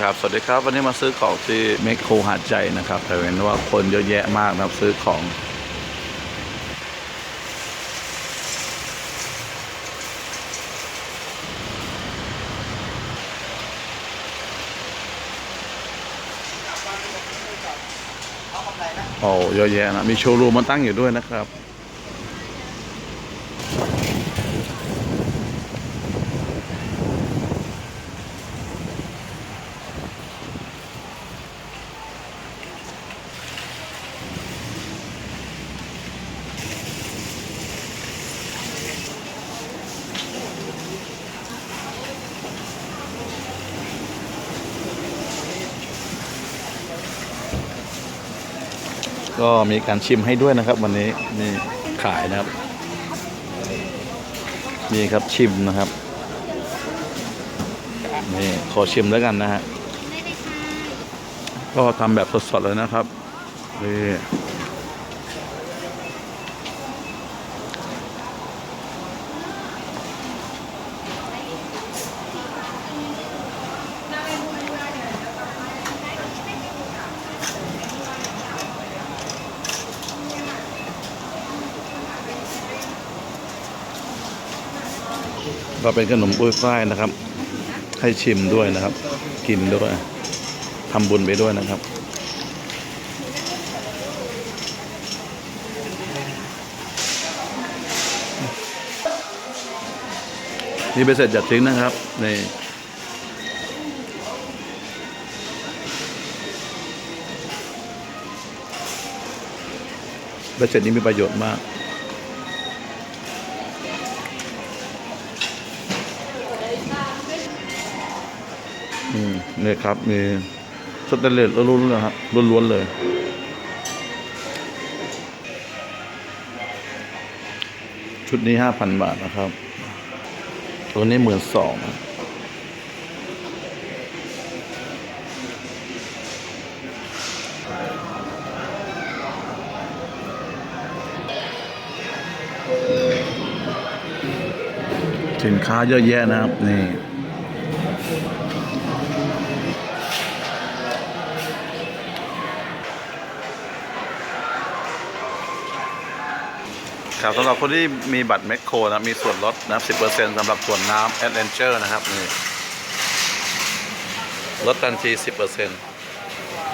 ครับ สวัสดีครับ วันนี้มาซื้อของที่เมคโครหาดใจนะครับ แต่เห็นว่าคนเยอะแยะมากนะครับซื้อของ โอ้เยอะแยะนะ มีโชว์รูมมาตั้งอยู่ด้วยนะครับ ก็มีการชิมให้ด้วยนะครับ วันนี้นี่ขายนะครับนี่ครับชิมนะครับนี่ขอชิมแล้วกันนะฮะก็ทำแบบสดๆเลยนะครับนี่ ก็เป็นขนมปุ้ยฝ้ายนะครับ ให้ชิมด้วยนะครับ กินด้วยทำบุญไปด้วยนะครับนี่ไปเสร็จจัดทิ้งนะครับนี่ใบเสร็จนี้มีประโยชน์มาก นี่ยครับ มีสเตนเลสล้วนๆเลยครับล้วนๆเลย ชุดนี้ห้าพันบาทนะครับ ตัวนี้หมื่นสองสินค้าเยอะแยะนะครับ นี่ ครับสำหรับคนที่มีบัตรแมคโครนะมีส่วนลดนะ10%สำหรับส่วนน้ำแอดเวนเจอร์นะครับนี่ลดทันที10%